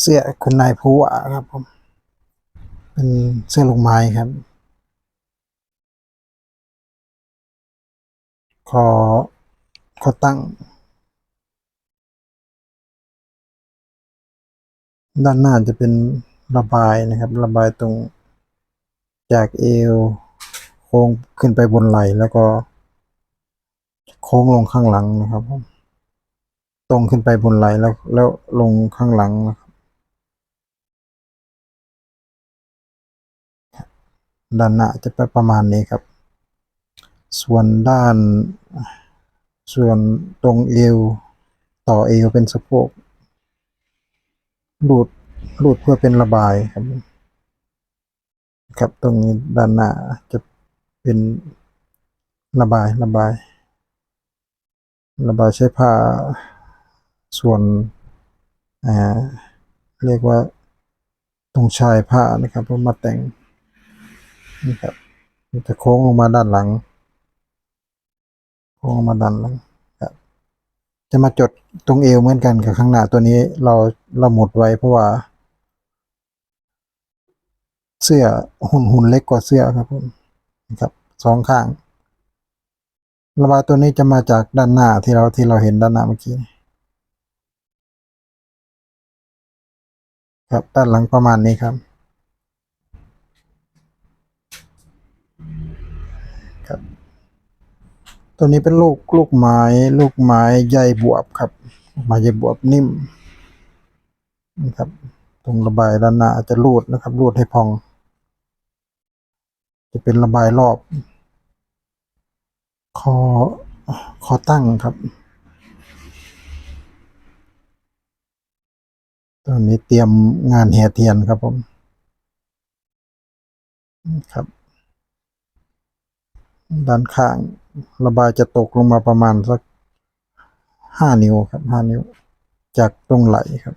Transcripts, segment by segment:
เสื้อคุณนายผู้ว่าครับผมเป็นเสื้อลูกไม้ครับคอคอตั้ง ด้านหน้าจะเป็นระบายนะครับ ระบายตรงจากเอวโค้งขึ้นไปบนไหล่แล้วก็ โค้งลงข้างหลังนะครับผมตรงขึ้นไปบนไหล่แล้วแล้วลงข้างหลังนะครับ ด้านหน้าจะเป็นประมาณนี้ครับ ส่วนด้าน ส่วนตรงเอว ต่อเอวเป็นสะโพกรูดรูดเพื่อเป็นระบายครับ ครับตรงนี้ด้านหน้าจะเป็นระบายระบาย ระบายใช้ผ้าส่วนอ่าเรียกว่าตรงชายผ้านะครับเพื่อมาแต่ง นี่ครับมันจะโค้งลงมาด้านหลัง โค้งมาด้านหลังครับ จะมาจดตรงเอวเหมือนกันกับข้างหน้าตัวนี้เราเราหมดไว้เพราะว่า เสื้อหุ่นหุ่นเล็กกว่าเสื้อครับผมนะครับสองข้างระบายตัวนี้จะมาจากด้านหน้าที่เราที่เราเห็นด้านหน้าเมื่อกี้ครับด้านหลังประมาณนี้ครับ ตัวนี้เป็นลูกลูกไม้ลูกไม้ใยบวบครับไม้ใยบวบนิ่มนะครับตรงระบายด้านหน้าจะรูดนะครับรูดให้พอง จะเป็นระบายรอบ คอคอตั้งครับตอนนี้เตรียมงานแห่เทียนครับผมครับ ด้านข้าง ระบายจะตกลงมาประมาณสักห้านิ้วครับห้านิ้ว จากตรงไหลครับ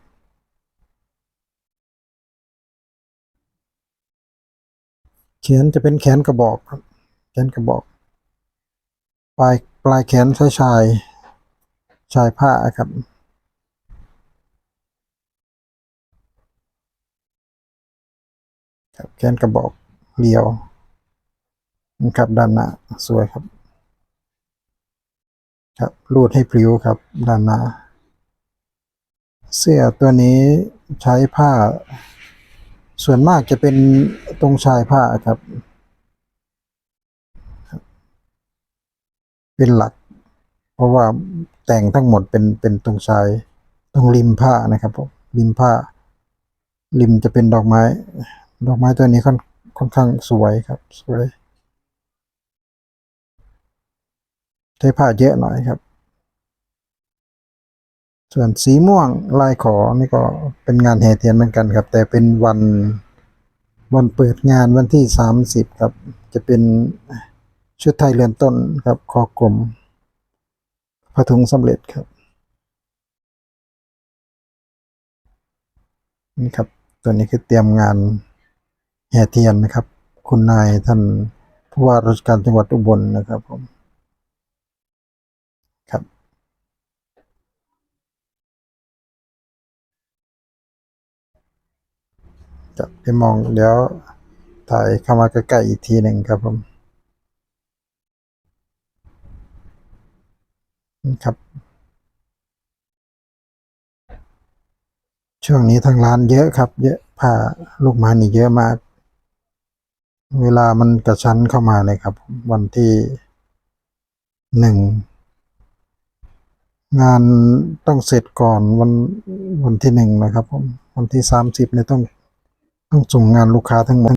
แขนจะเป็นแขนกระบอกครับ แขนกระบอก ปลายปลายแขนใช้ชายชายผ้าครับครับแขนกระบอกเรียวนะครับด้านหน้าสวยครับ ครับรูดให้พริ้วครับด้านหน้า เสื้อตัวนี้ใช้ผ้า ส่วนมากจะเป็นตรงชายผ้าครับ เป็นหลัก เพราะว่าแต่งทั้งหมดเป็นเป็นตรงชายตรงริมผ้านะครับผมริมผ้า ริมจะเป็นดอกไม้ ดอกไม้ตัวนี้ค่อนค่อนข้างสวยครับ สวย ใช้ผ้าเยอะหน่อยครับ ส่วนสีม่วงลายขอนี่ก็เป็นงานแห่เทียนเหมือนกันครับ แต่เป็นวันวันเปิดงานวันที่สามสิบครับ จะเป็นชุดไทยเรือนต้นครับคอกลมผ้าถุงสำเร็จครับนี่ครับ ตัวนี้คือเตรียมงานแห่เทียนนะครับ คุณนายท่านผู้ว่าราชการจังหวัดอุบลนะครับผม ครับ จะไปมองเดี๋ยวถ่ายเข้ามาใกล้ๆอีกทีหนึ่งครับผมนี่ครับ ช่วงนี้ทางร้านเยอะครับ เยอะผ้าลูกไม้นี่เยอะมาก เวลามันกระชั้นเข้ามาเลยครับ วันที่หนึ่งงานต้องเสร็จก่อนวันวันที่หนึ่งนะครับผมวันที่สามสิบเนี่ยต้อง ต้องส่งงานลูกค้าทั้งหมด